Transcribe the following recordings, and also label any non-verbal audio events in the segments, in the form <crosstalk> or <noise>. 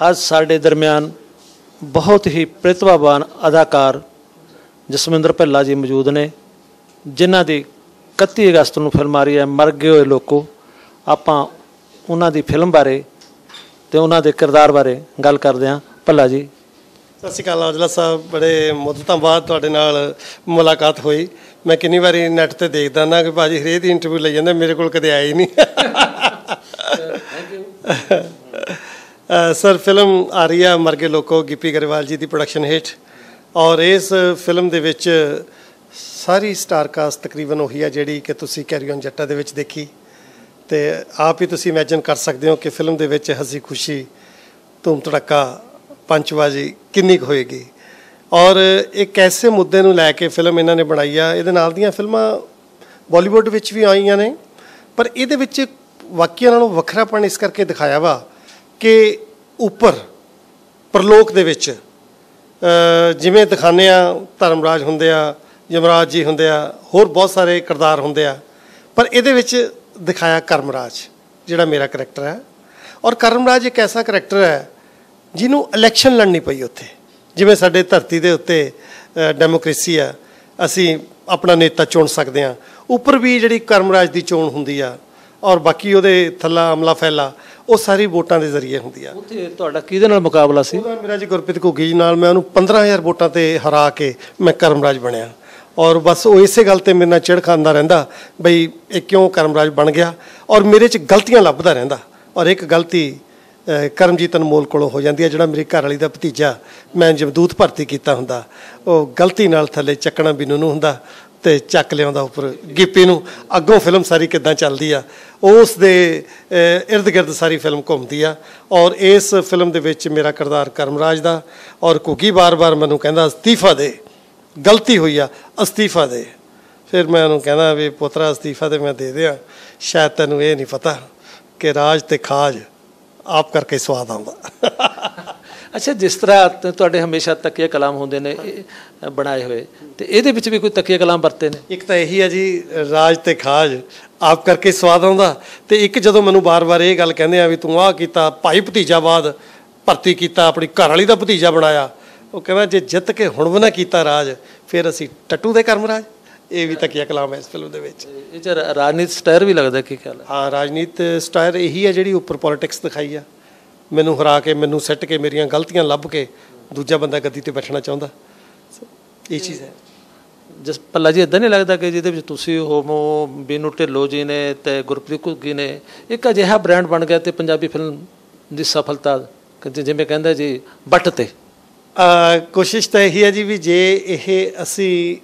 ਅੱਜ ਸਾਡੇ ਦਰਮਿਆਨ ਬਹੁਤ ਹੀ ਪ੍ਰਤਿਭਾਵਾਨ ਅਦਾਕਾਰ ਜਸਵਿੰਦਰ ਭੱਲਾ ਜੀ ਮੌਜੂਦ ਨੇ ਜਿਨ੍ਹਾਂ ਦੀ 31 ਅਗਸਤ ਨੂੰ ਫਿਲਮ ਆ ਰਹੀ ਹੈ ਮਰ ਗਏ ਹੋਏ ਲੋਕੋ। ਆਪਾਂ ਉਹਨਾਂ ਦੀ ਫਿਲਮ ਬਾਰੇ ਤੇ ਉਹਨਾਂ ਦੇ ਕਿਰਦਾਰ ਬਾਰੇ ਗੱਲ ਕਰਦੇ ਹਾਂ। ਭੱਲਾ ਜੀ। ਸਤਿ ਸ਼੍ਰੀ ਅਕਾਲ ਔਜਲਾ ਸਾਹਿਬ ਬੜੇ ਮੁੱਦਤਾਂ ਬਾਅਦ ਤੁਹਾਡੇ ਨਾਲ ਮੁਲਾਕਾਤ ਹੋਈ। ਮੈਂ ਕਿੰਨੀ ਵਾਰੀ ਨੈਟ ਤੇ ਦੇਖਦਾ ਨਾ ਕਿ ਭਾਜੀ ਹਰੇਕ ਦੀ ਇੰਟਰਵਿਊ ਲਈ ਜਾਂਦੇ ਮੇਰੇ ਕੋਲ ਕਦੇ ਆਇਆ ਹੀ ਨਹੀਂ। ਸਰ, ਫਿਲਮ ਆ ਰਹੀ ਆ ਮਰਗੇ ਲੋਕੋ, ਗਿੱਪੀ ਗਰੇਵਾਲ ਜੀ ਦੀ ਪ੍ਰੋਡਕਸ਼ਨ ਹੇਠ। ਔਰ ਇਸ ਫਿਲਮ ਦੇ ਵਿੱਚ ਸਾਰੀ ਸਟਾਰ ਕਾਸਟ ਤਕਰੀਬਨ ਉਹੀ ਆ ਜਿਹੜੀ ਕਿ ਤੁਸੀਂ ਕੈਰੀ ਔਨ ਜੱਟਾ ਦੇ ਵਿੱਚ ਦੇਖੀ। ਤੇ ਆਪ ਹੀ ਤੁਸੀਂ ਇਮੇਜਿਨ ਕਰ ਸਕਦੇ ਹੋ ਕਿ ਫਿਲਮ ਦੇ ਵਿੱਚ ਹਸੀ ਖੁਸ਼ੀ, ਧੂਮ ਧੜੱਕਾ ਪੰਚਵਾਜੀ ਕਿੰਨੀ ਕੁ ਹੋਏਗੀ। ਔਰ ਇੱਕ ਐਸੇ ਮੁੱਦੇ ਨੂੰ ਲੈ ਕੇ ਫਿਲਮ ਇਹਨਾਂ ਨੇ ਬਣਾਈ ਆ। ਇਹਦੇ ਨਾਲ ਦੀਆਂ ਫਿਲਮਾਂ ਬਾਲੀਵੁੱਡ ਵਿੱਚ ਵੀ ਆਈਆਂ ਨੇ, ਪਰ ਇਹਦੇ ਵਿੱਚ ਵਾਕਿਆ ਨਾਲੋਂ ਵੱਖਰਾਪਣ ਇਸ ਕਰਕੇ ਦਿਖਾਇਆ ਵਾ ਕਿ ਉੱਪਰ ਪ੍ਰਲੋਕ ਦੇ ਵਿੱਚ ਜਿਵੇਂ ਦਿਖਾਉਂਦੇ ਆ ਧਰਮਰਾਜ ਹੁੰਦੇ ਆ, ਯਮਰਾਜ ਜੀ ਹੁੰਦੇ ਆ, ਹੋਰ ਬਹੁਤ ਸਾਰੇ ਕਿਰਦਾਰ ਹੁੰਦੇ ਆ, ਪਰ ਇਹਦੇ ਵਿੱਚ ਦਿਖਾਇਆ ਕਰਮਰਾਜ, ਜਿਹੜਾ ਮੇਰਾ ਕਰੈਕਟਰ ਹੈ। ਔਰ ਕਰਮਰਾਜ ਇੱਕ ਐਸਾ ਕਰੈਕਟਰ ਹੈ, ਜਿਹਨੂੰ ਇਲੈਕਸ਼ਨ ਲੜਨੀ ਪਈ ਉੱਥੇ। ਜਿਵੇਂ ਸਾਡੇ ਧਰਤੀ ਦੇ ਉੱਤੇ ਡੈਮੋਕ੍ਰੇਸੀ ਆ, ਅਸੀਂ ਆਪਣਾ ਨੇਤਾ ਚੁਣ ਸਕਦੇ ਆ ਉੱਪਰ ਵੀ ਜਿਹੜੀ ਕਰਮਰਾਜ ਦੀ ਚੋਣ ਹੁੰਦੀ ਆ ਔਰ ਬਾਕੀ ਉਹਦੇ ਥੱਲਾ ਅਮਲਾ ਫੈਲਾ ਉਹ ਸਾਰੀ ਵੋਟਾਂ ਦੇ ਜ਼ਰੀਏ ਹੁੰਦੀ ਆ ਉੱਥੇ ਤੁਹਾਡਾ ਕਿਹਦੇ ਨਾਲ ਮੁਕਾਬਲਾ ਸੀ? ਉਹਦਾ ਮੇਰਾ ਜੀ ਗੁਰਪ੍ਰੀਤ ਘੁੱਗੀ ਜੀ ਨਾਲ ਮੈਂ ਉਹਨੂੰ 15000 ਵੋਟਾਂ ਤੇ ਹਰਾ ਕੇ ਮੈਂ ਕਰਮਰਾਜ ਬਣਿਆ। ਔਰ ਬਸ ਉਹ ਇਸੇ ਗੱਲ ਤੇ ਮੇਰੇ ਨਾਲ ਚਿੜ ਖਾਂਦਾ ਰਹਿੰਦਾ ਬਈ ਇਹ ਕਿਉਂ ਕਰਮਰਾਜ ਬਣ ਗਿਆ? ਔਰ ਮੇਰੇ 'ਚ ਗਲਤੀਆਂ ਲੱਭਦਾ ਰਹਿੰਦਾ। ਔਰ ਇੱਕ ਗਲਤੀ ਕਰਮਜੀਤ ਅਨਮੋਲ ਕੋਲੋਂ ਹੋ ਜਾਂਦੀ ਹੈ ਜਿਹੜਾ ਮੇਰੀ ਘਰ ਵਾਲੀ ਦਾ ਭਤੀਜਾ ਮੈਂ ਜਮਦੂਤ ਭਰਤੀ ਕੀਤਾ ਹੁੰਦਾ। ਉਹ ਗਲਤੀ ਨਾਲ ਥੱਲੇ ਚੱਕਣਾ ਬਿਨੂ ਨੂੰ ਹੁੰਦਾ। ਤੇ ਚੱਕ ਲਿਆਉਂਦਾ ਉੱਪਰ। ਗਿੱਪੀ ਨੂੰ ਅੱਗੋਂ ਫਿਲਮ ਸਾਰੀ ਕਿੱਦਾਂ ਚੱਲਦੀ ਆ, ਉਸ ਦੇ ਇਰਦ ਗਿਰਦ ਸਾਰੀ ਫਿਲਮ ਘੁੰਮਦੀ ਆ ਔਰ ਇਸ ਫਿਲਮ ਦੇ ਵਿੱਚ ਮੇਰਾ ਕਿਰਦਾਰ ਕਰਮਰਾਜ ਦਾ ਔਰ ਘੁੱਗੀ ਬਾਰ-ਬਾਰ ਮੈਨੂੰ ਕਹਿੰਦਾ, ਅਸਤੀਫਾ ਦੇ, ਗਲਤੀ ਹੋਈ ਆ, ਅਸਤੀਫਾ ਦੇ। ਫਿਰ ਮੈਂ ਉਹਨੂੰ ਕਹਿੰਦਾ ਵੀ ਪੁੱਤਰਾ, ਅਸਤੀਫਾ ਤੇ ਮੈਂ ਦੇ ਦਿਆਂ, ਸ਼ਾਇਦ ਤੈਨੂੰ ਇਹ ਨਹੀਂ ਪਤਾ ਕਿ ਰਾਜ ਤੇ ਖਾਜ ਆਪ ਕਰਕੇ ਸਵਾਦ ਆਉਂਦਾ। ਅੱਛਾ ਜਿਸ ਤਰ੍ਹਾਂ ਤੁਹਾਡੇ ਹਮੇਸ਼ਾ ਤਕੀਆ ਕਲਾਮ ਹੁੰਦੇ ਨੇ ਬਣਾਏ ਹੋਏ ਤੇ ਇਹਦੇ ਵਿੱਚ ਵੀ ਕੋਈ ਤਕੀਆ ਕਲਾਮ ਵਰਤੇ ਨੇ? ਇੱਕ ਤਾਂ ਇਹੀ ਹੈ ਜੀ ਰਾਜ ਤੇ ਖਾਜ ਆਪ ਕਰਕੇ ਸਵਾਦ ਆਉਂਦਾ। ਤੇ ਇੱਕ ਜਦੋਂ ਮੈਨੂੰ ਬਾਰ-ਬਾਰ ਇਹ ਗੱਲ ਕਹਿੰਦੇ ਆ ਵੀ ਤੂੰ ਆਹ ਕੀਤਾ ਭਾਈ ਭਤੀਜਾਵਾਦ ਭਰਤੀ ਕੀਤਾ ਆਪਣੀ ਘਰ ਵਾਲੀ ਦਾ ਭਤੀਜਾ ਬਣਾਇਆ ਉਹ ਕਹਿੰਦਾ ਜੇ ਜਿੱਤ ਕੇ ਹੁਣ ਵੀ ਨਾ ਕੀਤਾ ਰਾਜ ਫਿਰ ਅਸੀਂ ਟੱਟੂ ਦੇ ਕਰਮਰਾਜ ਇਹ ਵੀ ਤਕੀਆ ਕਲਾਮ ਹੈ ਇਸ ਫਿਲਮ ਦੇ ਵਿੱਚ। ਇਹ ਚ ਰਾਜਨੀਤੀ ਸਟਾਇਰ ਵੀ ਲੱਗਦਾ ਕੀ ਖਿਆਲ ਹੈ? ਹਾਂ ਰਾਜਨੀਤ ਸਟਾਇਰ ਇਹੀ ਹੈ ਜਿਹੜੀ ਉੱਪਰ ਪੋਲਿਟਿਕਸ ਦਿਖਾਈ ਆ। ਮੈਨੂੰ ਹਰਾ ਕੇ ਮੈਨੂੰ ਸੱਟ ਕੇ ਮੇਰੀਆਂ ਗਲਤੀਆਂ ਲੱਭ ਕੇ ਦੂਜਾ ਬੰਦਾ ਗੱਦੀ ਤੇ ਬੈਠਣਾ ਚਾਹੁੰਦਾ। ਇਹ ਚੀਜ਼ ਹੈ। ਜਿਸ ਪੱਲਾ ਜੀ ਇਦਾਂ ਨਹੀਂ ਲੱਗਦਾ ਕਿ ਜਿਹਦੇ ਵਿੱਚ ਤੁਸੀਂ ਹੋਮੋ ਬੀਨੂ ਢਿੱਲੋਂ ਜੀ ਨੇ ਤੇ ਗੁਰਪ੍ਰੀਤ ਘੁੱਗੀ ਨੇ। ਇੱਕ ਅਜਿਹਾ ਬ੍ਰਾਂਡ ਬਣ ਗਿਆ ਤੇ ਪੰਜਾਬੀ ਫਿਲਮ ਦੀ ਸਫਲਤਾ ਜਿਵੇਂ ਕਹਿੰਦਾ ਜੀ ਬੱਟ ਤੇ। ਕੋਸ਼ਿਸ਼ ਤਾਂ ਇਹੀ ਹੈ ਜੀ ਵੀ ਜੇ ਇਹ ਅਸੀਂ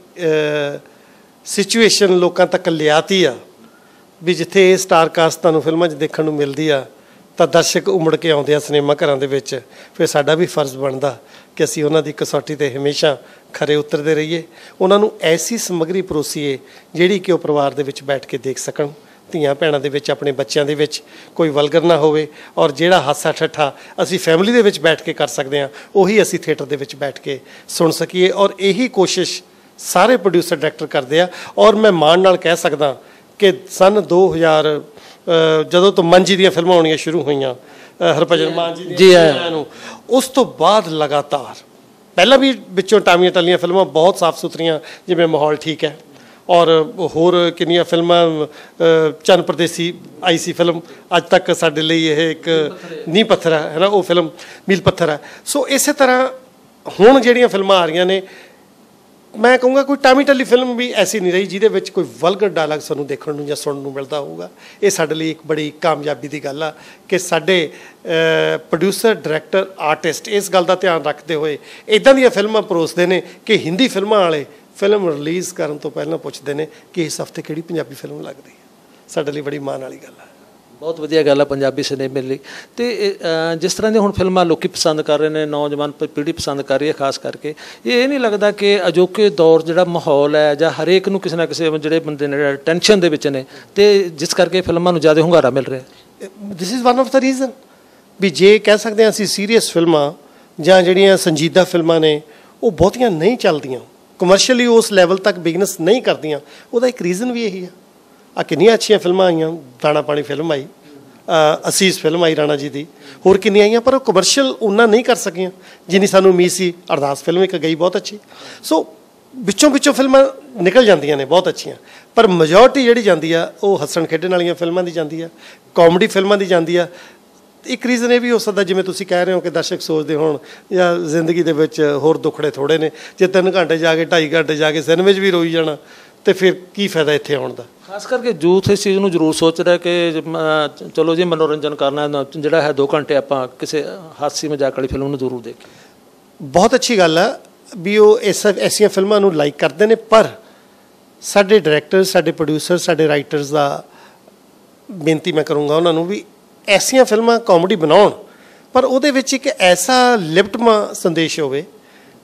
ਸਿਚੁਏਸ਼ਨ ਲੋਕਾਂ ਤੱਕ ਲਿਆਤੀ ਆ ਵੀ ਜਿੱਥੇ ਇਹ ਸਟਾਰ ਕਾਸਟ ਤੁਹਾਨੂੰ ਫਿਲਮਾਂ 'ਚ ਦੇਖਣ ਨੂੰ ਮਿਲਦੀ ਆ ਤਾਂ ਦਰਸ਼ਕ ਉਮੜ ਕੇ ਆਉਂਦੇ ਆ ਸਿਨੇਮਾ ਘਰਾਂ ਦੇ ਵਿੱਚ। ਫਿਰ ਸਾਡਾ ਵੀ ਫਰਜ਼ ਬਣਦਾ ਕਿ ਅਸੀਂ ਉਹਨਾਂ ਦੀ ਕਸੌਟੀ ਤੇ ਹਮੇਸ਼ਾ ਖਰੇ ਉਤਰਦੇ ਰਹੀਏ। ਉਹਨਾਂ ਨੂੰ ਐਸੀ ਸਮੱਗਰੀ ਪਰੋਸੀਏ ਜਿਹੜੀ ਕਿ ਉਹ ਪਰਿਵਾਰ ਦੇ ਵਿੱਚ ਬੈਠ ਕੇ ਦੇਖ ਸਕਣ। ਧੀਆਂ ਭੈਣਾਂ ਦੇ ਵਿੱਚ ਆਪਣੇ ਬੱਚਿਆਂ ਦੇ ਵਿੱਚ ਕੋਈ ਵਲਗਰ ਨਾ ਹੋਵੇ ਔਰ ਜਿਹੜਾ ਹਾਸਾ ਠੱਠਾ ਅਸੀਂ ਫੈਮਿਲੀ ਦੇ ਵਿੱਚ ਬੈਠ ਕੇ ਕਰ ਸਕਦੇ ਹਾਂ ਉਹੀ ਅਸੀਂ ਥੀਏਟਰ ਦੇ ਵਿੱਚ ਬੈਠ ਕੇ ਸੁਣ ਸਕੀਏ ਔਰ ਇਹੀ ਕੋਸ਼ਿਸ਼ ਸਾਰੇ ਪ੍ਰੋਡਿਊਸਰ ਡਾਇਰੈਕਟਰ ਕਰਦੇ ਆ। ਔਰ ਮੈਂ ਮਾਣ ਨਾਲ ਕਹਿ ਸਕਦਾ ਕਿ ਸਨ 2000 ਅ, ਜਦੋਂ ਤੋਂ ਮੰਜੀ ਦੀਆਂ ਫਿਲਮਾਂ ਆਉਣੀਆਂ ਸ਼ੁਰੂ ਹੋਈਆਂ ਹਰਭਜਨ ਮਾਨ ਜੀ। ਫਿਲਮਾਂ ਨੂੰ ਉਸ ਤੋਂ ਬਾਅਦ ਲਗਾਤਾਰ ਪਹਿਲਾਂ ਵੀ ਵਿੱਚੋਂ ਟਾਮੀਆਂ ਟੱਲੀਆਂ ਫਿਲਮਾਂ ਬਹੁਤ ਸਾਫ਼ ਸੁਥਰੀਆਂ ਜਿਵੇਂ ਮਾਹੌਲ ਠੀਕ ਹੈ ਔਰ ਹੋਰ ਕਿੰਨੀਆਂ ਫਿਲਮਾਂ ਚੰਨ ਪ੍ਰਦੇਸੀ ਆਈ ਸੀ ਫਿਲਮ ਅੱਜ ਤੱਕ ਸਾਡੇ ਲਈ ਇਹ ਇੱਕ ਨੀਂਹ ਪੱਥਰ ਹੈ ਨਾ ਉਹ ਫਿਲਮ ਮੀਲ ਪੱਥਰ ਹੈ ਸੋ ਇਸੇ ਤਰ੍ਹਾਂ ਹੁਣ ਜਿਹੜੀਆਂ ਫਿਲਮਾਂ ਆ ਰਹੀਆਂ ਨੇ ਮੈਂ ਕਹੂੰਗਾ ਕੋਈ ਟਾਮੀ ਟੱਲੀ ਫਿਲਮ ਵੀ ਐਸੀ ਨਹੀਂ ਰਹੀ ਜਿਹਦੇ ਵਿੱਚ ਕੋਈ ਵਲਗਰ ਡਾਇਲੌਗ ਸਾਨੂੰ ਦੇਖਣ ਨੂੰ ਜਾਂ ਸੁਣਨ ਨੂੰ ਮਿਲਦਾ ਹੋਊਗਾ। ਇਹ ਸਾਡੇ ਲਈ ਇੱਕ ਬੜੀ ਕਾਮਯਾਬੀ ਦੀ ਗੱਲ ਆ ਕਿ ਸਾਡੇ ਪ੍ਰੋਡਿਊਸਰ ਡਾਇਰੈਕਟਰ ਆਰਟਿਸਟ ਇਸ ਗੱਲ ਦਾ ਧਿਆਨ ਰੱਖਦੇ ਹੋਏ ਇਦਾਂ ਦੀਆਂ ਫਿਲਮਾਂ ਪਰੋਸਦੇ ਨੇ ਕਿ ਹਿੰਦੀ ਫਿਲਮਾਂ ਵਾਲੇ ਫਿਲਮ ਰਿਲੀਜ਼ ਕਰਨ ਤੋਂ ਪਹਿਲਾਂ ਪੁੱਛਦੇ ਨੇ ਕਿ ਇਸ ਹਫ਼ਤੇ ਕਿਹੜੀ ਪੰਜਾਬੀ ਫਿਲਮ ਲੱਗਦੀ ਹੈ। ਸਾਡੇ ਲਈ ਬੜੀ ਮਾਣ ਵਾਲੀ ਗੱਲ ਹੈ ਬਹੁਤ ਵਧੀਆ ਗੱਲ ਆ ਪੰਜਾਬੀ ਸਿਨੇਮੇ ਲਈ। ਤੇ ਜਿਸ ਤਰ੍ਹਾਂ ਦੀਆਂ ਹੁਣ ਫਿਲਮਾਂ ਲੋਕੀ ਪਸੰਦ ਕਰ ਰਹੇ ਨੇ, ਨੌਜਵਾਨ ਪ- ਪੀੜ੍ਹੀ ਪਸੰਦ ਕਰ ਰਹੀ ਹੈ, ਖਾਸ ਕਰਕੇ, ਇਹ ਨਹੀਂ ਲੱਗਦਾ ਕਿ ਅਜੋਕੇ ਦੌਰ ਜਿਹੜਾ ਮਾਹੌਲ ਹੈ ਜਾਂ ਹਰੇਕ ਨੂੰ ਕਿਸੇ ਨਾ ਕਿਸੇ ਜਿਹੜੇ ਬੰਦੇ ਨੇ ਟੈਨਸ਼ਨ ਦੇ ਵਿੱਚ ਨੇ, ਤੇ ਜਿਸ ਕਰਕੇ ਫਿਲਮਾਂ ਨੂੰ ਜ਼ਿਆਦਾ ਹੁੰਗਾਰਾ ਮਿਲ ਰਿਹਾ this is one of the reason ਵੀ ਜੇ ਕਹਿ ਸਕਦੇ ਹਾਂ ਅਸੀਂ ਸੀਰੀਅਸ ਫਿਲਮਾਂ ਜਾਂ ਜਿਹੜੀਆਂ ਸੰਜੀਦਾ ਫਿਲਮਾਂ ਨੇ, ਉਹ ਬਹੁਤੀਆਂ ਨਹੀਂ ਚੱਲਦੀਆਂ। ਕਮਰਸ਼ੀਅਲੀ ਉਸ ਲੈਵਲ ਤੱਕ ਬਿਜ਼ਨਸ ਨਹੀਂ ਕਰਦੀਆਂ। ਉਹਦਾ ਇੱਕ ਰੀਜ਼ਨ ਵੀ ਇਹੀ ਆ ਆ ਕਿੰਨੀਆਂ ਅੱਛੀਆਂ ਫਿਲਮਾਂ ਆਈਆਂ, ਦਾਣਾ ਪਾਣੀ ਫਿਲਮ ਆਈ ਅਸੀਸ ਫਿਲਮ ਆਈ ਰਾਣਾ ਜੀ ਦੀ। ਹੋਰ ਕਿੰਨੀਆਂ ਆਈਆਂ, ਪਰ ਉਹ ਕਮਰਸ਼ੀਅਲ ਉਹਨਾਂ ਨਹੀਂ ਕਰ ਸਕੀਆਂ, ਜਿੰਨੀ ਸਾਨੂੰ ਉਮੀਦ ਸੀ। ਅਰਦਾਸ ਫਿਲਮ ਇੱਕ ਗਈ, ਬਹੁਤ ਅੱਛੀ। ਸੋ ਵਿੱਚੋਂ ਵਿੱਚੋਂ ਫਿਲਮਾਂ ਨਿਕਲ ਜਾਂਦੀਆਂ ਨੇ, ਬਹੁਤ ਅੱਛੀਆਂ। ਪਰ ਮੈਜੋਰਟੀ ਜਿਹੜੀ ਜਾਂਦੀ ਆ, ਉਹ ਹੱਸਣ ਖੇਡਣ ਵਾਲੀਆਂ ਫਿਲਮਾਂ ਦੀ ਜਾਂਦੀ ਆ ਕਾਮੇਡੀ ਫਿਲਮਾਂ ਦੀ ਜਾਂਦੀ ਆ। ਇੱਕ ਰੀਜ਼ਨ ਇਹ ਵੀ ਹੋ ਸਕਦਾ, ਜਿਵੇਂ ਤੁਸੀਂ ਕਹਿ ਰਹੇ ਹੋ ਕਿ ਦਰਸ਼ਕ ਸੋਚਦੇ ਹੋਣ, ਜਾਂ ਜ਼ਿੰਦਗੀ ਦੇ ਵਿੱਚ ਹੋਰ ਦੁੱਖੜੇ ਥੋੜੇ ਨੇ, ਜੇ 3 ਘੰਟੇ ਜਾ ਕੇ 2.5 ਘੰਟੇ ਜਾ ਕੇ ਸਿਨੇਮੇ 'ਚ ਵੀ ਰੋਈ ਜਾਣਾ ਤੇ ਫਿਰ ਕੀ ਫਾਇਦਾ ਇੱਥੇ ਆਉਣ ਦਾ? ਖਾਸ ਕਰਕੇ ਯੂਥ ਇਸ ਚੀਜ਼ ਨੂੰ ਜ਼ਰੂਰ ਸੋਚ ਰਿਹਾ ਕਿ ਚਲੋ ਜੀ ਮਨੋਰੰਜਨ ਕਰਨਾ ਜਿਹੜਾ ਹੈ 2 ਘੰਟੇ ਆਪਾਂ ਕਿਸੇ ਹਾਸੀ ਮਜ਼ਾਕ ਵਾਲੀ ਫਿਲਮ ਨੂੰ ਜ਼ਰੂਰ ਦੇਖੀਏ। ਬਹੁਤ ਅੱਛੀ ਗੱਲ ਆ ਵੀ ਉਹ ਇਸ ਐਸੀਆਂ ਫਿਲਮਾਂ ਨੂੰ ਲਾਈਕ ਕਰਦੇ ਨੇ ਪਰ ਸਾਡੇ ਡਾਇਰੈਕਟਰ ਸਾਡੇ ਪ੍ਰੋਡਿਊਸਰ ਸਾਡੇ ਰਾਈਟਰਸ ਦਾ ਬੇਨਤੀ ਮੈਂ ਕਰੂੰਗਾ ਉਹਨਾਂ ਨੂੰ ਵੀ ਐਸੀਆਂ ਫਿਲਮਾਂ ਕਾਮੇਡੀ ਬਣਾਉਣ ਪਰ ਉਹਦੇ ਵਿੱਚ ਇੱਕ ਐਸਾ ਲਿਪਟਮਾ ਸੰਦੇਸ਼ ਹੋਵੇ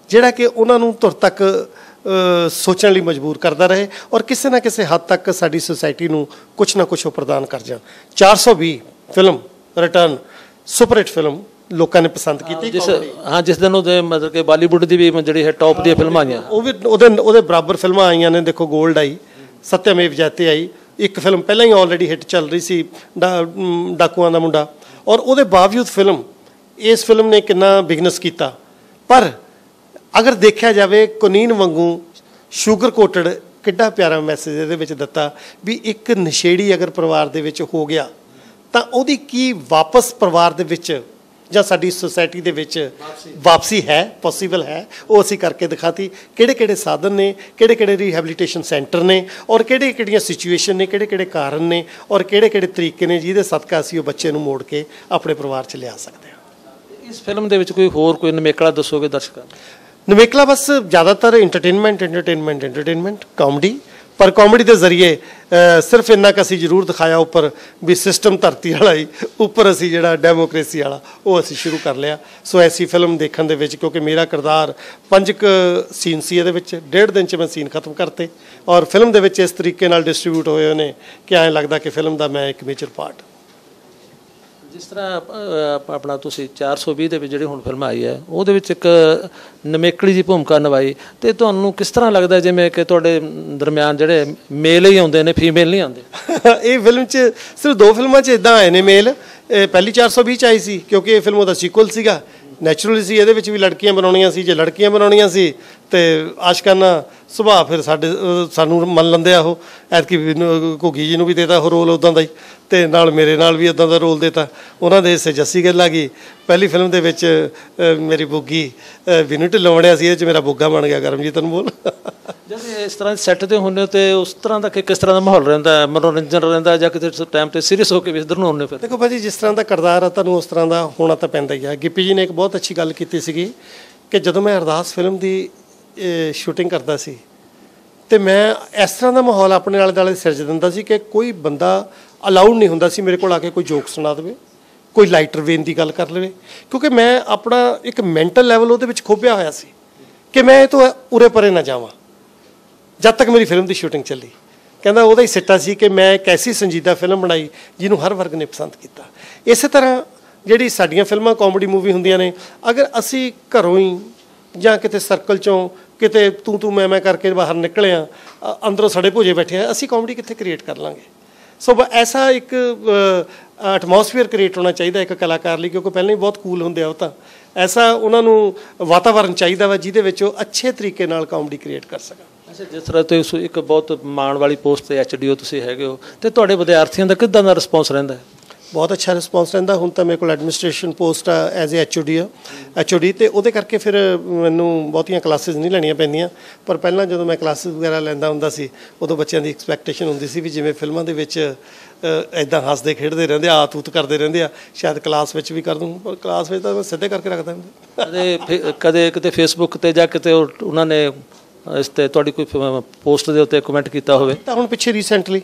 ਜਿਹੜਾ ਕਿ ਉਹਨਾਂ ਨੂੰ ਤੁਰ ਤੱਕ ਸੋਚਣ ਲਈ ਮਜਬੂਰ ਕਰਦਾ ਰਹੇ ਔਰ ਕਿਸੇ ਨਾ ਕਿਸੇ ਹੱਦ ਤੱਕ ਸਾਡੀ ਸੁਸਾਇਟੀ ਨੂੰ ਕੁਝ ਨਾ ਕੁਝ ਉਹ ਪ੍ਰਦਾਨ ਕਰ ਜਾਣ। 420 film return super hit film ਲੋਕਾਂ ਨੇ ਪਸੰਦ ਕੀਤੀ ਜਿਸ ਹਾਂ ਜਿਸ ਦਿਨ ਉਹਦੇ ਮਤਲਬ ਕਿ ਬਾਲੀਵੁੱਡ ਦੀ ਵੀ ਜਿਹੜੀ ਹੈ ਟੌਪ ਦੀਆਂ ਫਿਲਮਾਂ ਆਈਆਂ। ਉਹ ਵੀ ਉਹਦੇ ਉਹਦੇ ਬਰਾਬਰ ਫਿਲਮਾਂ ਆਈਆਂ ਨੇ ਦੇਖੋ 골ਡ ਆਈ ਸਤਿਆਮੇਵ ਜੈਤੇ ਆਈ ਇੱਕ ਫਿਲਮ ਪਹਿਲਾਂ ਹੀ ਆਲਰੇਡੀ ਹਿੱਟ ਚੱਲ ਰਹੀ ਸੀ ਡਾਕੂਆਂ ਦਾ ਮੁੰਡਾ। ਔਰ ਉਹਦੇ ਬਾਵਜੂਦ ਫਿਲਮ ਇਸ ਫਿਲਮ ਨੇ ਕਿੰਨਾ ਬਿਜ਼ਨਸ ਕੀਤਾ। ਪਰ ਅਗਰ ਦੇਖਿਆ ਜਾਵੇ ਕੁਨੀਨ ਵਾਂਗੂ ਸ਼ੂਗਰ ਕੋਟਡ ਕਿੱਡਾ ਪਿਆਰਾ ਮੈਸੇਜ ਇਹਦੇ ਵਿੱਚ ਦਿੱਤਾ ਵੀ ਇੱਕ ਨਸ਼ੇੜੀ ਅਗਰ ਪਰਿਵਾਰ ਦੇ ਵਿੱਚ ਹੋ ਗਿਆ ਤਾਂ ਉਹਦੀ ਕੀ ਵਾਪਸ ਪਰਿਵਾਰ ਦੇ ਵਿੱਚ ਜਾਂ ਸਾਡੀ ਸੁਸਾਇਟੀ ਦੇ ਵਿੱਚ ਵਾਪਸੀ। ਹੈ ਪੋਸੀਬਲ ਹੈ? ਉਹ ਅਸੀਂ ਕਰਕੇ ਦਿਖਾਤੀ। ਕਿਹੜੇ ਕਿਹੜੇ ਸਾਧਨ ਨੇ ਕਿਹੜੇ ਕਿਹੜੇ ਰੀਹੈਬਿਲਿਟੇਸ਼ਨ ਸੈਂਟਰ ਨੇ ਔਰ ਕਿਹੜੇ ਕਿਹੜੀਆਂ ਸਿਚੁਏਸ਼ਨ ਨੇ ਕਿਹੜੇ ਕਿਹੜੇ ਕਾਰਨ ਨੇ ਔਰ ਕਿਹੜੇ ਕਿਹੜੇ ਤਰੀਕੇ ਨੇ ਜਿਹਦੇ ਸਦਕਾ ਅਸੀਂ ਉਹ ਬੱਚੇ ਨੂੰ ਮੋੜ ਕੇ ਆਪਣੇ ਪਰਿਵਾਰ 'ਚ ਲਿਆ ਸਕਦੇ ਹਾਂ। ਇਸ ਫਿਲਮ ਦੇ ਵਿੱਚ ਕੋਈ ਹੋਰ ਕੋਈ ਨਿਮੇਕਲਾ ਦੱਸੋਗੇ ਦਰਸ਼ਕਾਂ ਨੂੰ? ਨਵੇਕਲਾ ਬਸ ਜ਼ਿਆਦਾਤਰ ਐਂਟਰਟੇਨਮੈਂਟ ਐਂਟਰਟੇਨਮੈਂਟ ਐਂਟਰਟੇਨਮੈਂਟ ਕਾਮੇਡੀ ਪਰ ਕਾਮੇਡੀ ਦੇ ਜ਼ਰੀਏ ਸਿਰਫ ਇੰਨਾ ਕੁ ਅਸੀਂ ਜ਼ਰੂਰ ਦਿਖਾਇਆ ਉੱਪਰ ਵੀ ਸਿਸਟਮ ਧਰਤੀ ਵਾਲਾ ਹੀ, ਉੱਪਰ ਅਸੀਂ ਜਿਹੜਾ ਡੈਮੋਕ੍ਰੇਸੀ ਵਾਲਾ, ਉਹ ਅਸੀਂ ਸ਼ੁਰੂ ਕਰ ਲਿਆ। ਸੋ ਐਸੀ ਫਿਲਮ ਦੇਖਣ ਦੇ ਵਿੱਚ, ਕਿਉਂਕਿ ਮੇਰਾ ਕਿਰਦਾਰ ਪੰਜ ਕੁ ਸੀਨ ਸੀ ਇਹਦੇ ਵਿੱਚ, ਡੇਢ ਦਿਨ ਚ ਮੈਂ ਸੀਨ ਖਤਮ ਕਰਤੇ। ਔਰ ਫਿਲਮ ਦੇ ਵਿੱਚ ਇਸ ਤਰੀਕੇ ਨਾਲ ਡਿਸਟ੍ਰੀਬਿਊਟ ਹੋਏ ਹੋਏ ਨੇ, ਕਿ ਐਂ ਲੱਗਦਾ ਕਿ ਫਿਲਮ ਦਾ ਮੈਂ ਇੱਕ ਮੇਜਰ ਪਾਰਟ ਜਿਸ ਤਰ੍ਹਾਂ ਅ, ਆਪ- ਆਪਣਾ ਤੁਸੀਂ 420 ਦੇ ਵਿੱਚ ਜਿਹੜੀ ਹੁਣ ਫਿਲਮ ਆਈ ਹੈ ਉਹਦੇ ਵਿੱਚ ਇੱਕ ਨਮੇਕਲੀ ਦੀ ਭੂਮਿਕਾ ਨਿਭਾਈ। ਤੇ ਤੁਹਾਨੂੰ ਕਿਸ ਤਰ੍ਹਾਂ ਲੱਗਦਾ ਜਿਵੇਂ ਕਿ ਤੁਹਾਡੇ ਦਰਮਿਆਨ ਜਿਹੜੇ ਮੇਲ ਹੀ ਆਉਂਦੇ ਨੇ ਫੀਮੇਲ ਨਹੀਂ ਆਉਂਦੇ? <laughs> ਇਹ ਫਿਲਮ 'ਚ ਸਿਰਫ ਦੋ ਫਿਲਮਾਂ 'ਚ ਇਦਾਂ ਆਏ ਨੇ ਮੇਲ। ਇਹ ਪਹਿਲੀ 420 ਚ ਆਈ ਸੀ ਕਿਉਂਕਿ ਇਹ ਫਿਲਮ ਉਹਦਾ ਸੀਕੁਅਲ ਸੀਗਾ। ਨੈਚੁਰਲੀ ਸੀ ਇਹਦੇ ਵਿੱਚ ਵੀ ਲੜਕੀਆਂ ਬਣਾਉਣੀਆਂ ਸੀ ਜੇ ਲੜਕੀਆਂ ਬਣਾਉਣੀਆਂ ਸੀ ਤੇ ਆਸ਼ਕਾਨਾ ਸੁਭਾਅ ਫਿਰ ਸਾਡੇ ਸਾਨੂੰ ਮੰਨ ਲੈਂਦੇ ਆ ਉਹ। ਐਤਕੀ ਨੂੰ- ਘੁੱਗੀ ਜੀ ਨੂੰ ਵੀ ਦੇਤਾ ਉਹ ਰੋਲ ਉਦਾਂ ਦਾ ਹੀ। ਤੇ ਨਾਲ ਮੇਰੇ ਨਾਲ ਵੀ ਉਦਾਂ ਦਾ ਰੋਲ ਦੇਤਾ। ਉਹਨਾਂ ਦੇ ਹਿੱਸੇ ਜੱਸੀ ਗਿੱਲ ਆ ਗਈ। ਪਹਿਲੀ ਫਿਲਮ ਦੇ ਵਿੱਚ ਮੇਰੀ ਬੁੱਗੀ ਵਿਨੂ ਢਿੱਲੋਂ ਸੀ ਇਹ ਚ ਮੇਰਾ ਬੁੱਗਾ ਬਣ ਗਿਆ ਕਰਮਜੀਤ ਅਨਮੋਲ ਜਦ ਇਸ ਤਰ੍ਹਾਂ ਸੈੱਟ ਤੇ ਹੁੰਦੇ ਤੇ ਉਸ ਤਰ੍ਹਾਂ ਦਾ ਕਿਸ ਤਰ੍ਹਾਂ ਦਾ ਮਾਹੌਲ ਰਹਿੰਦਾ ਹੈ? ਮਨੋਰੰਜਨ ਰਹਿੰਦਾ ਜਾਂ ਕਿਤੇ ਟਾਈਮ ਤੇ ਸੀਰੀਅਸ ਹੋ ਕੇ ਵੀ ਇਧਰ ਨੂੰ ਆਉਂਦੇ ਫਿਰ? ਦੇਖੋ ਭਾਜੀ ਜਿਸ ਤਰ੍ਹਾਂ ਦਾ ਕਰਦਾਰ ਆ ਤੁਹਾਨੂੰ ਉਸ ਤਰ੍ਹਾਂ ਦਾ ਹੋਣਾ ਤਾਂ ਪੈਂਦਾ ਹੀ ਆ। ਗਿੱਪੀ ਜੀ ਨੇ ਇੱਕ ਬਹੁਤ ਅੱਛੀ ਗੱਲ ਕੀਤੀ ਸੀਗੀ ਕਿ ਜਦੋਂ ਮੈਂ ਅਰਦਾਸ ਫਿਲਮ ਦੀ ਸ਼ੂਟਿੰਗ ਕਰਦਾ ਸੀ। ਤੇ ਮੈਂ ਇਸ ਤਰ੍ਹਾਂ ਦਾ ਮਾਹੌਲ ਆਪਣੇ ਆਲੇ ਦੁਆਲੇ ਸਿਰਜ ਦਿੰਦਾ ਸੀ ਕਿ ਕੋਈ ਬੰਦਾ ਅਲਾਉਡ ਨਹੀਂ ਹੁੰਦਾ ਸੀ ਮੇਰੇ ਕੋਲ ਆ ਕੇ ਕੋਈ ਜੋਕ ਸੁਣਾ ਦੇਵੇ, ਕੋਈ ਲਾਈਟਰ ਵੇਨ ਦੀ ਗੱਲ ਕਰ ਲਵੇ। ਕਿਉਂਕਿ ਮੈਂ ਆਪਣਾ ਇੱਕ ਮੈਂਟਲ ਲੈਵਲ ਉਹਦੇ ਵਿੱਚ ਖੋਭਿਆ ਹੋਇਆ ਸੀ ਕਿ ਮੈਂ ਇਹ ਤੋਂ ਉਰੇ ਪਰੇ ਨਾ ਜਾਵਾਂ। ਜਦ ਤੱਕ ਮੇਰੀ ਫਿਲਮ ਦੀ ਸ਼ੂਟਿੰਗ ਚੱਲੀ। ਕਹਿੰਦਾ ਉਹਦਾ ਹੀ ਸਿੱਟਾ ਸੀ ਕਿ ਮੈਂ ਇੱਕ ਐਸੀ ਸੰਜੀਦਾ ਫਿਲਮ ਬਣਾਈ ਜਿਹਨੂੰ ਹਰ ਵਰਗ ਨੇ ਪਸੰਦ ਕੀਤਾ। ਇਸੇ ਤਰ੍ਹਾਂ ਜਿਹੜੀ ਸਾਡੀਆਂ ਫਿਲਮਾਂ ਕਾਮੇਡੀ ਮੂਵੀ ਹੁੰਦੀਆਂ ਨੇ, ਅਗਰ ਅਸੀਂ ਘਰੋਂ ਹੀ ਜਾਂ ਕਿਤੇ ਸਰਕਲ ਚੋਂ ਕਿਤੇ ਤੂੰ ਤੂੰ ਮੈਂ ਮੈਂ ਕਰਕੇ ਬਾਹਰ ਨਿਕਲਿਆ ਅੰਦਰੋਂ ਸੜੇ ਭੋਜੇ ਬੈਠੇ ਆ, ਅਸੀਂ ਕਾਮੇਡੀ ਕਿੱਥੇ ਕ੍ਰੀਏਟ ਕਰ ਲਾਂਗੇ? ਸੋ ਬ- ਐਸਾ ਇੱਕ ਐਟਮੋਸਫੀਅਰ ਕ੍ਰੀਏਟ ਹੋਣਾ ਚਾਹੀਦਾ ਇੱਕ ਕਲਾਕਾਰ ਲਈ, ਕਿਉਂਕਿ ਪਹਿਲਾਂ ਹੀ ਬਹੁਤ ਕੂਲ ਹੁੰਦੇ ਆ ਉਹ ਤਾਂ। ਐਸਾ ਉਹਨਾਂ ਨੂੰ ਵਾਤਾਵਰਣ ਚਾਹੀਦਾ ਵਾ, ਜਿਹਦੇ ਵਿੱਚ ਉਹ ਅੱਛੇ ਤਰੀਕੇ ਨਾਲ ਕਾਮੇਡੀ ਕ੍ਰੀਏਟ ਕਰ ਸਕਣ। ਅੱਛਾ, ਜਿਸ ਤਰ੍ਹਾਂ ਤੁਸੀਂ ਇੱਕ ਬਹੁਤ ਮਾਣ ਵਾਲੀ ਪੋਸਟ ਤੇ ਐਚਡੀਓ ਤੁਸੀਂ ਹੈਗੇ ਹੋ, ਤੇ ਤੁਹਾਡੇ ਵਿਦਿਆਰਥੀਆਂ ਦਾ ਕਿੱਦਾਂ ਦਾ ਰਿਸਪੌਂਸ ਰਹਿੰਦਾ ਹੈ? ਬਹੁਤ ਅੱਛਾ ਰਿਸਪੌਂਸ ਰਹਿੰਦਾ। ਹੁਣ ਤਾਂ ਮੇਰੇ ਕੋਲ ਐਡਮਿਨਿਸਟ੍ਰੇਸ਼ਨ ਪੋਸਟ ਆ ਐਜ਼ ਅ ਐਚਓਡੀ ਆ। ਐਚਓਡੀ ਤੇ ਉਹਦੇ ਕਰਕੇ ਫਿਰ ਮੈਨੂੰ ਬਹੁਤੀਆਂ ਕਲਾਸਿਸ ਨਹੀਂ ਲੈਣੀਆਂ ਪੈਂਦੀਆਂ। ਪਰ ਪਹਿਲਾਂ ਜਦੋਂ ਮੈਂ ਕਲਾਸਿਸ ਵਗੈਰਾ ਲੈਂਦਾ ਹੁੰਦਾ ਸੀ ਉਦੋਂ ਬੱਚਿਆਂ ਦੀ ਐਕਸਪੈਕਟੇਸ਼ਨ ਹੁੰਦੀ ਸੀ ਵੀ ਜਿਵੇਂ ਫਿਲਮਾਂ ਦੇ ਵਿੱਚ ਐਦਾਂ ਹੱਸਦੇ ਖੇਡਦੇ ਰਹਿੰਦੇ ਆ ਆਤੂਤ ਕਰਦੇ ਰਹਿੰਦੇ ਆ ਸ਼ਾਇਦ ਕਲਾਸ ਵਿੱਚ ਵੀ ਕਰ ਦੂੰ। ਪਰ ਕਲਾਸ ਵਿੱਚ ਤਾਂ ਮੈਂ ਸਿੱਧੇ ਕਰਕੇ ਰੱਖਦਾ ਕਦੇ ਕਦੇ ਕਿਤੇ ਫੇਸਬੁੱਕ ਤੇ ਜਾਂ ਕਿਤੇ ਉਹ- ਉਹਨਾਂ ਨੇ ਇਸ ਤੇ ਤੁਹਾਡੀ ਕੋਈ ਪੋਸਟ ਦੇ ਉੱਤੇ ਕਮੈਂਟ ਕੀਤਾ ਹੋਵੇ? ਤਾਂ ਹੁਣ ਪਿੱਛੇ ਰੀਸੈਂਟਲੀ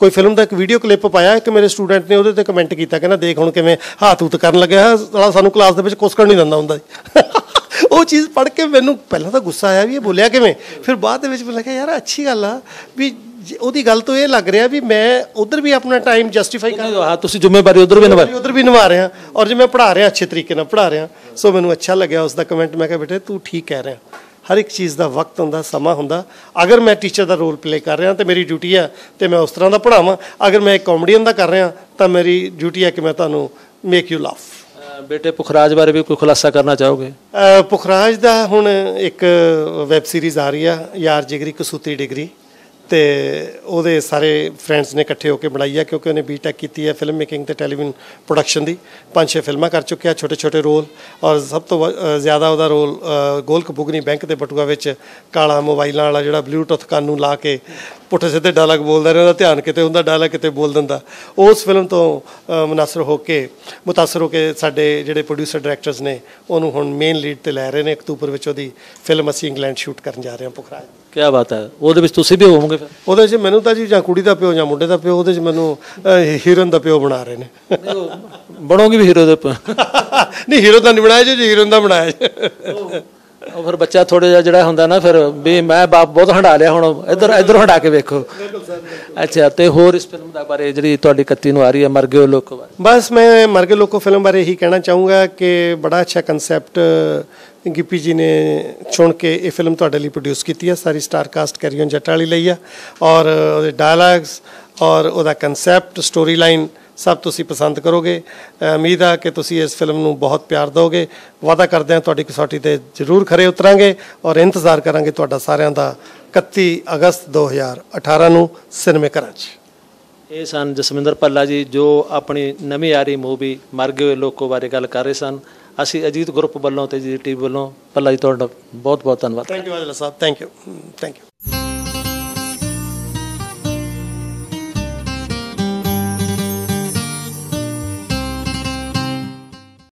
ਕੋਈ ਫਿਲਮ ਦਾ ਇੱਕ ਵੀਡੀਓ ਕਲਿੱਪ ਪਾਇਆ ਇੱਕ ਮੇਰੇ ਸਟੂਡੈਂਟ ਨੇ ਉਹਦੇ ਤੇ ਕਮੈਂਟ ਕੀਤਾ ਕਹਿੰਦਾ ਦੇਖ ਹੁਣ ਕਿਵੇਂ ਹੱਥ ਉਤ ਕਰਨ ਲੱਗਿਆ ਸਾਲਾ ਸਾਨੂੰ ਕਲਾਸ ਦੇ ਵਿੱਚ ਕੁਸਕਣ ਨਹੀਂ ਦਿੰਦਾ ਹੁੰਦਾ <laughs> ਉਹ ਚੀਜ਼ ਪੜ੍ਹ ਕੇ ਮੈਨੂੰ ਪਹਿਲਾਂ ਤਾਂ ਗੁੱਸਾ ਆਇਆ ਵੀ ਇਹ ਬੋਲਿਆ ਕਿਵੇਂ? ਫਿਰ ਬਾਅਦ ਦੇ ਵਿੱਚ ਮੈਂ ਲੱਗਿਆ ਯਾਰ ਅੱਛੀ ਗੱਲ ਆ ਵੀ ਉਹਦੀ ਗੱਲ ਤੋਂ ਇਹ ਲੱਗ ਰਿਹਾ ਵੀ ਮੈਂ ਉਧਰ ਵੀ ਆਪਣਾ ਟਾਈਮ ਜਸਟੀਫਾਈ ਕਰ ਹਾਂ ਤੁਸੀਂ ਜ਼ਿੰਮੇਵਾਰੀ ਉਧਰ ਵੀ ਨਿਭਾ ਉਧਰ ਵੀ ਨਿਭਾ ਰਿਹਾ ਔਰ ਜੇ ਮੈਂ ਪੜ੍ਹਾ ਰਿਹਾ ਅੱਛੇ ਤਰੀਕੇ ਨਾਲ ਪੜ੍ਹਾ ਰਿਹਾ ਸੋ ਮੈਨੂੰ ਅੱਛਾ ਲੱਗਿਆ ਉਸ ਦਾ ਕਮੈਂਟ ਮੈਂ ਕਿਹਾ ਬੇਟੇ ਤੂੰ ਠੀਕ ਕਹਿ ਰਿਹਾ। ਹਰ ਇੱਕ ਚੀਜ਼ ਦਾ ਵਕਤ ਹੁੰਦਾ ਸਮਾਂ ਹੁੰਦਾ। ਅਗਰ ਮੈਂ ਟੀਚਰ ਦਾ ਰੋਲ ਪਲੇ ਕਰ ਰਿਹਾ ਤੇ ਮੇਰੀ ਡਿਊਟੀ ਹੈ ਤੇ ਮੈਂ ਉਸ ਤਰ੍ਹਾਂ ਦਾ ਪੜ੍ਹਾਵਾਂ। ਅਗਰ ਮੈਂ ਇੱਕ ਕਾਮੇਡੀਅਨ ਦਾ ਕਰ ਰਿਹਾ ਤਾਂ ਮੇਰੀ ਡਿਊਟੀ ਹੈ ਕਿ ਮੈਂ ਤੁਹਾਨੂੰ ਮੇਕ ਯੂ ਲਾਫ ਬੇਟੇ ਪੁਖਰਾਜ ਬਾਰੇ ਵੀ ਕੋਈ ਖੁਲਾਸਾ ਕਰਨਾ ਚਾਹੋਗੇ? ਪੁਖਰਾਜ ਦਾ ਹੁਣ ਇੱਕ ਵੈਬ ਸੀਰੀਜ਼ ਆ ਰਹੀ ਆ ਯਾਰ ਜਿਗਰੀ ਕਸੂਤੀ ਡਿਗਰੀ। ਤੇ ਉਹਦੇ ਸਾਰੇ ਫਰੈਂਡਸ ਨੇ ਇਕੱਠੇ ਹੋ ਕੇ ਬਣਾਈ ਹੈ ਕਿਉਂਕਿ ਉਹਨੇ ਬੀਟੈਕ ਕੀਤੀ ਹੈ ਫਿਲਮ ਮੇਕਿੰਗ ਤੇ ਟੈਲੀਵਿਜ਼ਨ ਪ੍ਰੋਡਕਸ਼ਨ ਦੀ। ਪੰਜ ਛੇ ਫਿਲਮਾਂ ਕਰ ਚੁੱਕਿਆ ਛੋਟੇ ਛੋਟੇ ਰੋਲ ਔਰ ਸਭ ਤੋਂ ਵ- ਜ਼ਿਆਦਾ ਉਹਦਾ ਰੋਲ ਅ, ਗੋਲ ਬੈਂਕ ਦੇ ਬਟੂਆ ਵਿੱਚ ਕਾਲਾ ਮੋਬਾਈਲਾਂ ਵਾਲਾ ਜਿਹੜਾ ਬਲੂਟੁੱਥ ਕੰਨ ਨੂੰ ਲਾ ਕੇ ਪੁੱਠੇ ਸਿੱਧੇ ਡਾਇਲੌਗ ਬੋਲਦਾ ਰਿਹਾ ਉਹਦਾ ਧਿਆਨ ਕਿਤੇ ਹੁੰਦਾ ਡਾਇਲੌਗ ਕਿਤੇ ਬੋਲ ਦਿੰਦਾ। ਉਸ ਫਿਲਮ ਤੋਂ ਅ, ਮੁਨਾਸਰ ਹੋ ਕੇ ਮੁਤਾਸਰ ਹੋ ਕੇ ਸਾਡੇ ਜਿਹੜੇ ਪ੍ਰੋਡਿਊਸਰ ਡਾਇਰੈਕਟਰਸ ਨੇ ਉਹਨੂੰ ਹੁਣ ਮੇਨ ਲੀਡ ਤੇ ਲੈ ਰਹੇ ਨੇ। ਅਕਤੂਬਰ ਵਿੱਚ ਉਹਦੀ ਫਿਲਮ ਅਸੀਂ ਇੰਗਲੈਂਡ ਸ਼ੂਟ ਕਰਨ ਜਾ ਰਹੇ ਹਾਂ ਪੁਖਰਾਜ। ਕੀ ਬਾਤ ਹੈ। ਉਹਦੇ ਵਿੱਚ ਤੁਸੀਂ ਵੀ ਹੋਵੋਗੇ ਫਿਰ? ਉਹਦੇ 'ਚ ਮੈਨੂੰ ਤਾਂ ਜੀ ਜਾਂ ਕੁੜੀ ਦਾ ਪਿਓ ਜਾਂ ਮੁੰਡੇ ਦਾ ਪਿਓ ਉਹਦੇ 'ਚ ਮੈਨੂੰ ਹੀਰੋਇਨ ਦਾ ਪਿਓ ਬਣਾ ਰਹੇ ਨੇ। ਬਣੋਗੇ ਵੀ ਹੀਰੋ ਦੇ <laughs> ਨਹੀਂ ਹੀਰੋ ਦਾ ਨਹੀਂ ਬਣਾਇਆ ਜੀ ਹੀਰੋਇਨ ਦਾ ਬਣਾਇਆ ਜੀ। ਉਹ ਫਿਰ ਬੱਚਾ ਥੋੜਾ ਜਿਹਾ ਜਿਹੜਾ ਹੁੰਦਾ ਨਾ ਫਿਰ ਵੀ ਮੈਂ ਬਾਪ ਬਹੁਤ ਹੰਡਾ ਲਿਆ ਹੁਣ, ਇੱਧਰ ਇੱਧਰ ਹੰਡਾ ਕੇ ਵੇਖੋ। ਅੱਛਾ, ਤੇ ਹੋਰ ਇਸ ਫਿਲਮ ਦਾ ਬਾਰੇ ਜਿਹੜੀ ਤੁਹਾਡੀ 31 ਨੂੰ ਆ ਰਹੀ ਹੈ, ਮਰ ਗਏ ਹੋਏ ਬਾਰੇ। ਬਸ ਮੈਂ ਮਰਗੇ ਲੋਕੋ ਫਿਲਮ ਬਾਰੇ ਇਹੀ ਕਹਿਣਾ ਚਾਹੂੰਗਾ ਕਿ ਬੜਾ ਅੱਛਾ ਕਨਸੈਪਟ ਗਿੱਪੀ ਜੀ ਨੇ ਚੁਣ ਕੇ ਇਹ ਫਿਲਮ ਤੁਹਾਡੇ ਲਈ ਪ੍ਰੋਡਿਊਸ ਕੀਤੀ ਹੈ। ਸਾਰੀ ਸਟਾਰ ਕਾਸਟ ਕੈਰੀਅਨ ਜੱਟਾ ਵਾਲੀ ਲਈ ਆ। ਔਰ ਉਹਦੇ ਡਾਇਲੌਗਸ ਔਰ ਉਹਦਾ ਕਨਸੈਪਟ ਸਟੋਰੀ ਲਾਈਨ ਸਭ ਤੁਸੀਂ ਪਸੰਦ ਕਰੋਗੇ। ਉਮੀਦ ਆ ਕਿ ਤੁਸੀਂ ਇਸ ਫਿਲਮ ਨੂੰ ਬਹੁਤ ਪਿਆਰ ਦਿਓਗੇ। ਵਾਅਦਾ ਕਰਦੇ ਹਾਂ ਤੁਹਾਡੀ ਕਸੌਟੀ ਤੇ ਜ਼ਰੂਰ ਖਰੇ ਉਤਰਾਂਗੇ ਔਰ ਇੰਤਜ਼ਾਰ ਕਰਾਂਗੇ ਤੁਹਾਡਾ ਸਾਰਿਆਂ ਦਾ 31 ਅਗਸਤ 2018 ਨੂੰ ਸਿਨੇਮੇ ਘਰਾਂ 'ਚ। ਇਹ ਸਨ ਜਸਵਿੰਦਰ ਪੱਲਾ ਜੀ ਜੋ ਆਪਣੀ ਨਵੀਂ ਆ ਰਹੀ ਮੂਵੀ ਮਰ ਗਏ ਹੋਏ ਲੋਕੋ ਬਾਰੇ ਗੱਲ ਕਰ ਰਹੇ ਸਨ। ਅਸੀਂ ਅਜੀਤ ਗਰੁੱਪ ਵੱਲੋਂ ਤੇ ਜੀ ਟੀਵੀ ਵੱਲੋਂ ਪੱਲਾ ਜੀ ਤੁਹਾਡਾ ਬਹੁਤ ਬਹੁਤ ਧੰਨਵਾਦ। Thank you Aujla Sahib. Thank you thank you